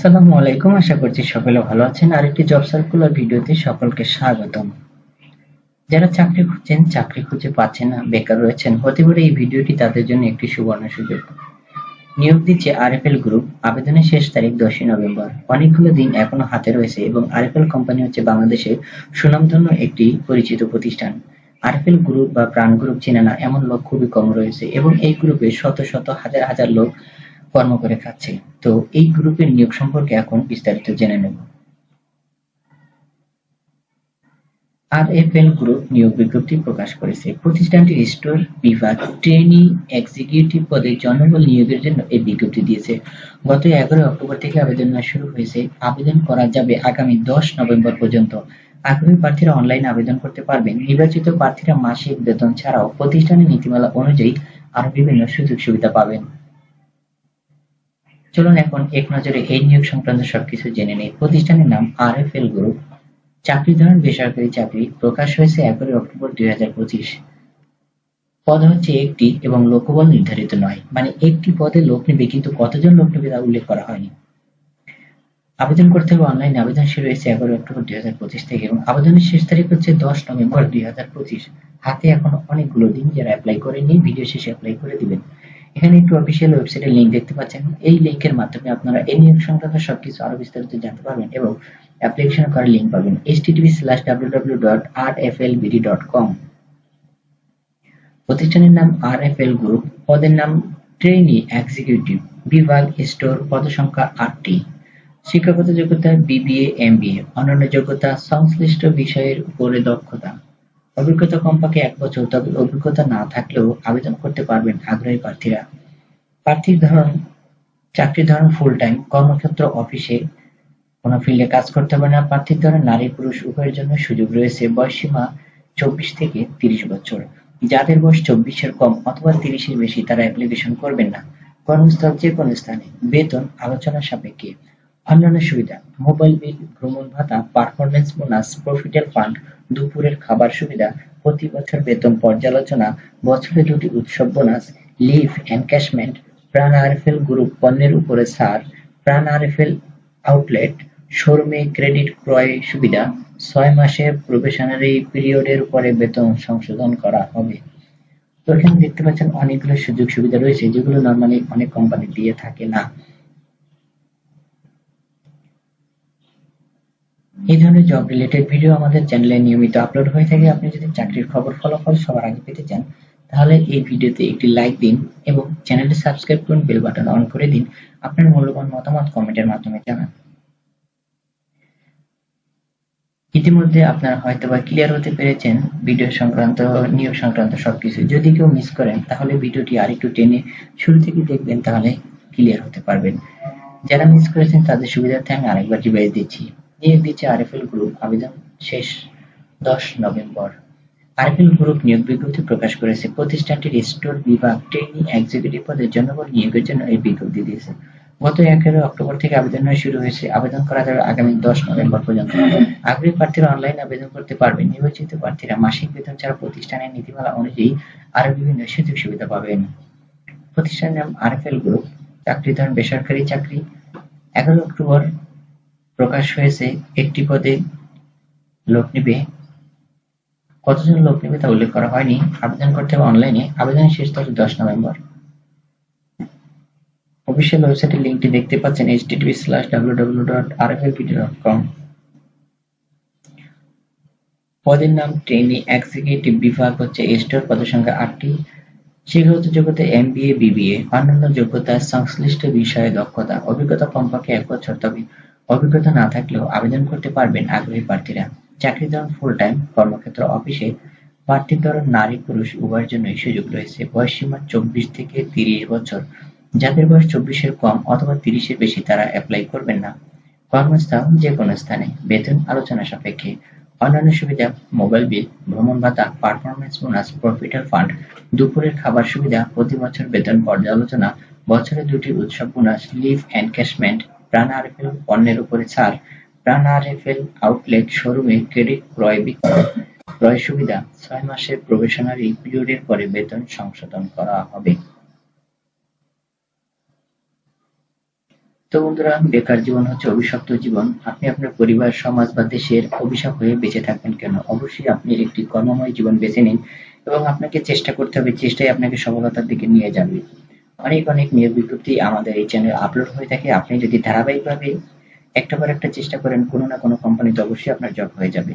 আসসালামু আলাইকুম, আশা করছি সকলে ভালো আছেন। আরেকটি জব সার্কুলার ভিডিওতে সকলকে স্বাগতম। যারা চাকরি খুঁজছেন, চাকরি খুঁজে পাচ্ছেন না, বেকার রয়েছেন, হতে পারে এই ভিডিওটি তাদের জন্য একটি সুবর্ণ সুযোগ। নিয়োগ দিচ্ছে আরএফএল গ্রুপ। আবেদনের শেষ তারিখ দশই নভেম্বর। অনেকগুলো দিন এখনও হাতে রয়েছে এবং আরএফএল কোম্পানি হচ্ছে বাংলাদেশের সুনামধন্য একটি পরিচিত প্রতিষ্ঠান। আরএফএল গ্রুপ বা প্রাণ গ্রুপ চেনে না, এমন লোক খুবই কম রয়েছে এবং এই গ্রুপে শত শত হাজার হাজার লোক কর্ম করে খাচ্ছে। তো এই গ্রুপের নিয়োগ সম্পর্কে এখন বিস্তারিত জেনে নেব। আর এফ এল গ্রুপ নিয়োগ বিজ্ঞপ্তি প্রকাশ করেছে। প্রতিষ্ঠানটি স্টোর বিভাগ ট্রেনি এক্সিকিউটিভ পদে জনবল নিয়োগের জন্য এই বিজ্ঞপ্তি দিয়েছে। গত এগারোই অক্টোবর থেকে আবেদন শুরু হয়েছে। আবেদন করা যাবে আগামী দশ নভেম্বর পর্যন্ত। আগ্রহী প্রার্থীরা অনলাইনে আবেদন করতে পারবেন। নির্বাচিত প্রার্থীরা মাসিক বেতন ছাড়াও প্রতিষ্ঠানের নীতিমালা অনুযায়ী আরও বিভিন্ন সুযোগ সুবিধা পাবেন। চলুন এখন এক নজরে এই নিয়োগ সংক্রান্ত সবকিছু জেনে নেই। প্রতিষ্ঠানের নাম আর এফ এল গ্রুপ। চাকরি ধরন, বেসরকারি চাকরি প্রকাশ হয়েছে এগারোই অক্টোবর দুই হাজার পঁচিশ। পদ হচ্ছে একটি এবং লোকবল নির্ধারিত নয়। মানে একটি পদে লোক নেবে, কিন্তু কতজন লোক নেবে তা উল্লেখ করা হয়নি। আবেদন করতে হবে অনলাইন আবেদন শুরু হয়েছে এগারোই অক্টোবর দুই হাজার পঁচিশ থেকে এবং আবেদনের শেষ তারিখ হচ্ছে দশ নভেম্বর দুই হাজার পঁচিশ। হাতে এখন অনেকগুলো দিন যারা অ্যাপ্লাই করেনি ভিডিও শেষে অ্যাপ্লাই করে দিবেন। এখানে একটু অফিসিয়াল ওয়েবসাইটের লিঙ্ক দেখতে পাচ্ছেন। এই লিঙ্কের মাধ্যমে আপনারা এই নিয়োগ সংক্রান্ত সবকিছু আরও বিস্তারিত জানতে পারবেন এবং অ্যাপ্লিকেশন করার লিঙ্ক পাবেন। http:/www.rflbd.com প্রতিষ্ঠানের নাম আরএফএল গ্রুপ পদের নাম ট্রেনি এক্সিকিউটিভ বিভাগ স্টোর পদ সংখ্যা আটটি। শিক্ষাগত যোগ্যতা বিবিএ এমবিএ অন্যান্য যোগ্যতা, সংশ্লিষ্ট বিষয়ের উপরে দক্ষতা। অভিজ্ঞতা কমপক্ষে এক বছর, তবে অভিজ্ঞতা না থাকলেও আবেদন করতে পারবেন আগ্রহী প্রার্থীরা। প্রার্থীর ধরন, চাকরির ধরন ফুল টাইম কর্মক্ষেত্র অফিসে কোনো ফিল্ডে কাজ করতে পারে না। প্রার্থীর ধরন, নারী, পুরুষ, উভয়ের জন্য সুযোগ রয়েছে। বয়সীমা চব্বিশ থেকে তিরিশ বছর। যাদের বয়স চব্বিশের কম অথবা তিরিশের বেশি, তারা অ্যাপ্লিকেশন করবেন না। কর্মস্থল যে কোনো স্থানে। বেতন, আলোচনা সাপেক্ষে। অন্যান্য সুবিধা। মোবাইল বিল, ভ্রমণ ভাতা পারফরমেন্স বোনাস প্রফিটের ফান্ড দুপুরের খাবার সুবিধা, প্রতি বছর বেতন পর্যালোচনা, বছরে দুটি উৎসব bonus leave encashment Pran RFL group পণ্যের উপরে ছাড়, প্রাণ আরএফএল আউটলেট শোরুমে ক্রেডিট ক্রয় সুবিধা, ছয় মাসের প্রবেশনারি পিরিয়ডের পরে বেতন সংশোধন করা হবে। তো এখানে দেখতে পাচ্ছেন অনেকগুলো সুযোগ সুবিধা রয়েছে, যেগুলো নর্মালি অনেক কোম্পানি দিয়ে থাকে না। এই ধরনের জব রিলেটেড ভিডিও আমাদের চ্যানেলে নিয়মিত আপলোড হয়ে থাকে। আপনি যদি চাকরির খবর, ফলাফল সবার আগে পেতে চান, তাহলে এই ভিডিওতে একটি লাইক দিন এবং চ্যানেলটি সাবস্ক্রাইব করুন বেল বাটন অন করে দিন। আপনার মূল্যবান মতামত কমেন্টের মাধ্যমে জানান। ইতিমধ্যে আপনারা হয়তো বা ক্লিয়ার হতে পেরেছেন ভিডিও সংক্রান্ত, নিয়োগ সংক্রান্ত সবকিছু। যদি কেউ মিস করেন, তাহলে ভিডিওটি আরেকটু টেনে শুরু থেকে দেখবেন, তাহলে ক্লিয়ার হতে পারবেন। যারা মিস করেছেন, তাদের সুবিধার্থে আমি আরেকবার রিভাইজ দিচ্ছি। নিয়োগ দিচ্ছে আরএফএল গ্রুপ আবেদন শেষ দশ নভেম্বর। আরএফএল গ্রুপ নিয়োগ বিজ্ঞপ্তি প্রকাশ করেছে। প্রতিষ্ঠানটির স্টোর বিভাগ ট্রেনিং এক্সিকিউটিভ পদের জনবল নিয়োগের জন্য এই বিজ্ঞপ্তি দিয়েছে। গত এগারো অক্টোবর থেকে আবেদন শুরু হয়েছে। আবেদন করা যাবে আগামী দশ নভেম্বর পর্যন্ত। আগ্রহী প্রার্থীরা অনলাইন আবেদন করতে পারবেন। নির্বাচিত প্রার্থীরা মাসিক বেতন ছাড়া প্রতিষ্ঠানের নীতিমালা অনুযায়ী আরও বিভিন্ন সুযোগ সুবিধা পাবেন। প্রতিষ্ঠানের নাম আরএফএল গ্রুপ। চাকরি ধরন বেসরকারি চাকরি। এগারো অক্টোবর প্রকাশ হয়েছে একটি পদে লোক নিবে। কতজন লোক নেবে তা উল্লেখ করা হয়নি। আবেদন করতে হবে অনলাইনে। আবেদনের শেষ তারিখ দশ নভেম্বর। অফিসিয়াল ওয়েবসাইটের লিঙ্কটি দেখতে পাচ্ছেন http স্ল্যাশ www.rflpt.com পদের নাম ট্রেনি এক্সিকিউটিভ বিভাগ হচ্ছে স্টোর পদের সংখ্যা আটটি। শিক্ষাগত যোগ্যতা এমবিএ, বিবিএ। অন্যান্য যোগ্যতা সংশ্লিষ্ট বিষয়ে দক্ষতা। অভিজ্ঞতা কমপক্ষে এক বছর। তবে অভিজ্ঞতা না থাকলেও আবেদন করতে পারবেন আগ্রহী প্রার্থীরা। চাকরি ধরন ফুল টাইম কর্মক্ষেত্র অফিসে প্রার্থীর ধরন নারী পুরুষ উভয়ের জন্যই সুযোগ রয়েছে। বয়সসীমা চব্বিশ থেকে তিরিশ বছর। যাদের বয়স চব্বিশের কম অথবা তিরিশের বেশি তারা অ্যাপ্লাই করবেন না। কর্মস্থল যে কোনো স্থানে। বেতন আলোচনা সাপেক্ষে। অন্যান্য সুবিধা মোবাইল বিল ভ্রমণ ভাতা পারফরমেন্স বোনাস প্রফিটার ফান্ড দুপুরের খাবার সুবিধা, প্রতি বছর বেতন পর্যালোচনা, বছরে দুটি উৎসব bonus leave encashment Pran RFL পণ্যের উপরে ছাড়। প্রাণ আরএফএল আউটলেট শোরুমে ক্রেডিট ক্রয় বিক্রয় ক্রয় সুবিধা। ছয় মাসের প্রবেশনারি পিরিয়ডের পরে বেতন সংশোধন করা হবে। তো বন্ধুরা, বেকার জীবন হচ্ছে অভিশপ্ত জীবন। আপনি আপনার পরিবার, সমাজ বা দেশের অভিশাপ হয়ে বেঁচে থাকবেন কেন? অবশ্যই আপনি একটি কর্মময় জীবন বেছে নিন এবং আপনাকে চেষ্টা করতে হবে, চেষ্টাই আপনাকে সফলতার দিকে নিয়ে যাবে। অনেক অনেক নিয়োগ বিজ্ঞপ্তি আমাদের এই চ্যানেলে আপলোড হয়ে থাকে। আপনি যদি ধারাবাহিকভাবে একটা পর একটা চেষ্টা করেন, কোনো না কোনো কোম্পানিতে অবশ্যই আপনার জব হয়ে যাবে।